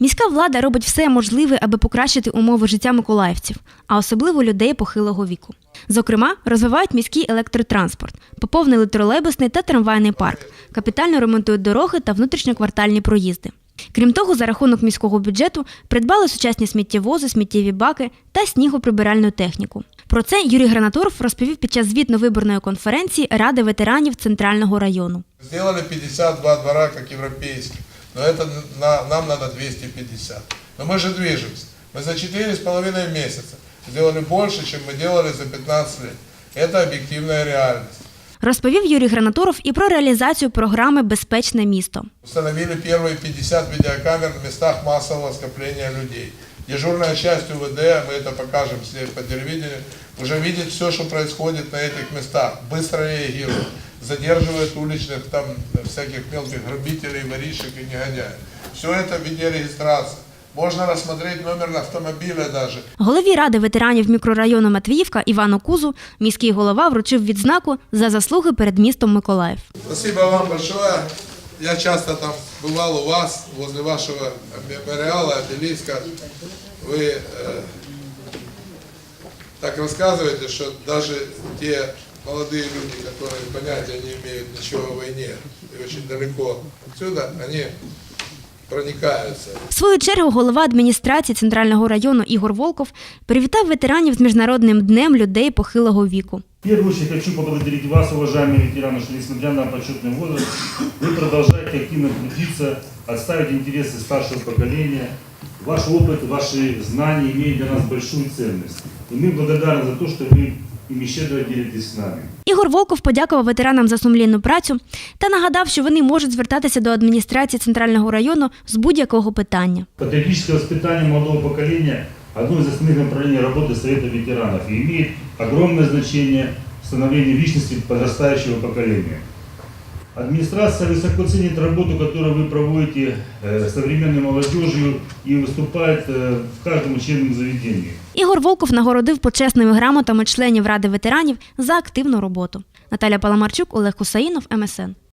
Міська влада робить все можливе, аби покращити умови життя миколаївців, а особливо людей похилого віку. Зокрема, розвивають міський електротранспорт, поповнили тролейбусний та трамвайний парк, капітально ремонтують дороги та внутрішньоквартальні проїзди. Крім того, за рахунок міського бюджету придбали сучасні сміттєвози, сміттєві баки та снігоприбиральну техніку. Про це Юрій Гранаторов розповів під час звітно-виборної конференції Ради ветеранів Центрального району. Сделали 52 двора, как европейских, но это на- нам надо 250. Но мы же движемся. Мы за 4,5 месяца сделали больше, чем мы делали за 15 лет. Это объективная реальность. Розповів Юрій Гранаторов і про реалізацію програми Безпечне місто. Установили первые 50 видеокамер в местах массового скопления людей. Дежурная часть УВД, мы это покажем все по телевидению, уже видит все, что происходит на этих местах, быстро реагирует, задерживает уличных там всяких мелких грабителей, воришек и негодяев. Все это в видеорегистрации. Можно рассмотреть номер автомобиля даже. Голові ради ветеранів мікрорайону Матвіївка Івану Кузу міський голова вручив відзнаку за заслуги перед містом Миколаїв. Спасибо вам большое. Я часто там бывал у вас, возле вашего мемориала, обелиска. Вы э, так рассказываете, что даже те молодые люди, которые понятия не имеют ничего о войне и очень далеко отсюда, они проникаются. В свою чергу голова адміністрації центрального району Ігор Волков привітав ветеранів з міжнародним днем людей похилого віку. В первую очередь хочу поблагодарить вас, уважаемые ветераны, что несмотря на почетный возраст, вы продолжаете активно трудиться, отставить интересы старшего поколения. Ваш опыт, ваши знания имеют для нас большую ценность. И мы благодарны за то, что вы ими щедро делитесь с нами. Ігор Волков подякував ветеранам за сумлінну працю та нагадав, що вони можуть звертатися до адміністрації центрального району з будь-якого питання. Патриотическое воспитание молодого поколения – одно из основных направлений работы Совета ветеранов и имеет огромное значение в становлении личности подрастающего поколения. Администрация высоко ценит работу, которую вы проводите э, с современной молодежью и выступает э, в каждом учебном заведении. Ігор Волков нагородив почесними грамотами членів Ради ветеранів за активну роботу. Наталя Паламарчук, Олег Кусаїнов, МСН.